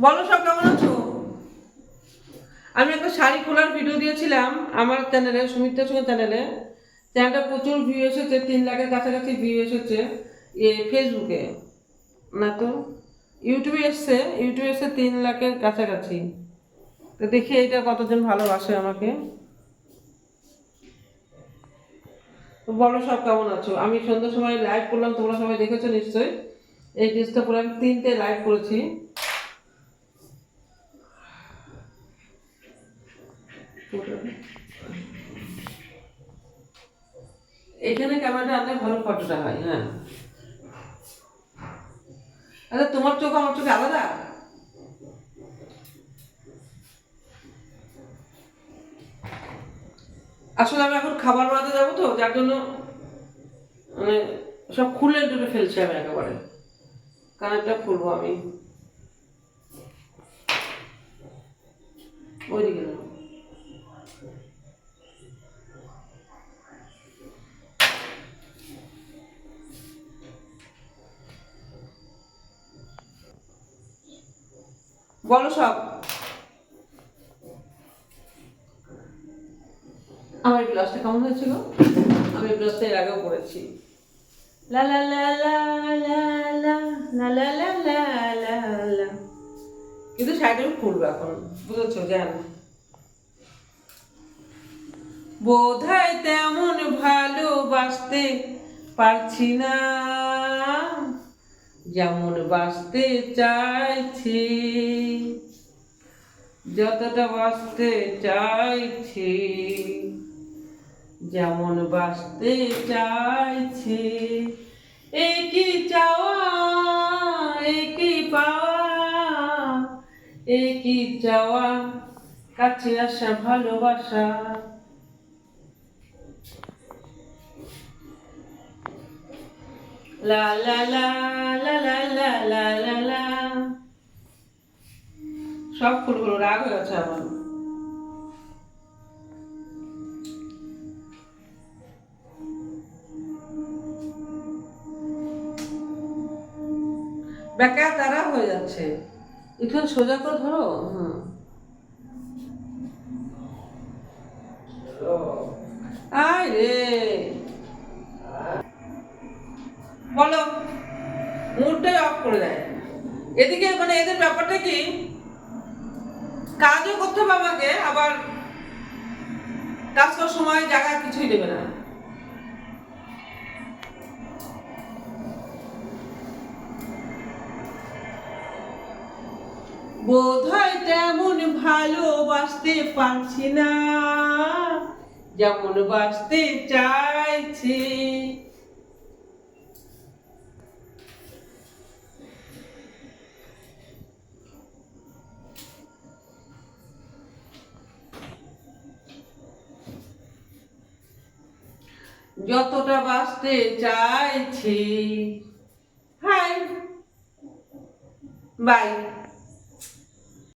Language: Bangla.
বলো সব, কেমন আছো? আমি একটা শাড়ি খোলার ভিডিও দিয়েছিলাম আমার চ্যানেলে সুমিত্রা সঙ্গে চ্যানেলে চ্যানেলটা প্রচুর ভিউ এসেছে, তিন লাখের কাছাকাছি ভিউ এসেছে এ ফেসবুকে না তো ইউটিউবে এসছে ইউটিউবে এসছে তিন লাখের কাছাকাছি। তো দেখি এটা কতজন ভালোবাসে আমাকে। বলো সব, কেমন আছো? আমি সন্ধ্যার সময় লাইভ করলাম, তোমরা সবাই দেখেছ নিশ্চয়ই। এই ড্রেসটা পরে আমি তিনটে লাইভ করেছি। এখানে ক্যামেরাটা আনলে ভালো ফটোটা হয় হ্যাঁ। আচ্ছা তোমার চোখ, আমার চোখে আলাদা? আসলে আমি এখন খাবার বানাতে যাব তো, যার জন্য মানে সব খুলে টুলে ফেলছি আমি একেবারে। কানেরটা খুলবো আমি। ওইদিকে না বলো সব আমার ব্লাউজটা কেমন হয়েছিল আমি ব্লাউজটা এর আগেও পরেছি লা লা লা লা লা লা লা লা লা কিন্তু শাড়িটা আমি খুলবো এখন বুঝেছ জান বোধহয় তেমন ভালোবাসতে পারছি না যেমন বাঁচতে চাইছি, যতটা বাঁচতে চাইছি, যেমন বাঁচতে চাইছি, একই চাওয়া, একই পাওয়া, একই চাওয়া, কাছে আসা, ভালোবাসা। লা লা লা লা লা লা লা লা লা সব ফুলগুলো রাগ হয়ে গেছে আমার। বেকা তারা হয়ে যাচ্ছে। একটু সোজা করে ধরো, হুম। আয় রে। বলো। মুডটাই অফ করে দেয়। এদিকে মানে এদের ব্যাপারটা কি? কাজও করতে হবে আমাকে, আবার কাজ করার সময় জায়গা কিছুই দেবে না। বোধ হয় তেমন ভালোবাসতে পারছি না, যেমন বাসতে চাইছি। যতটা বাঁচতে চাইছি। High by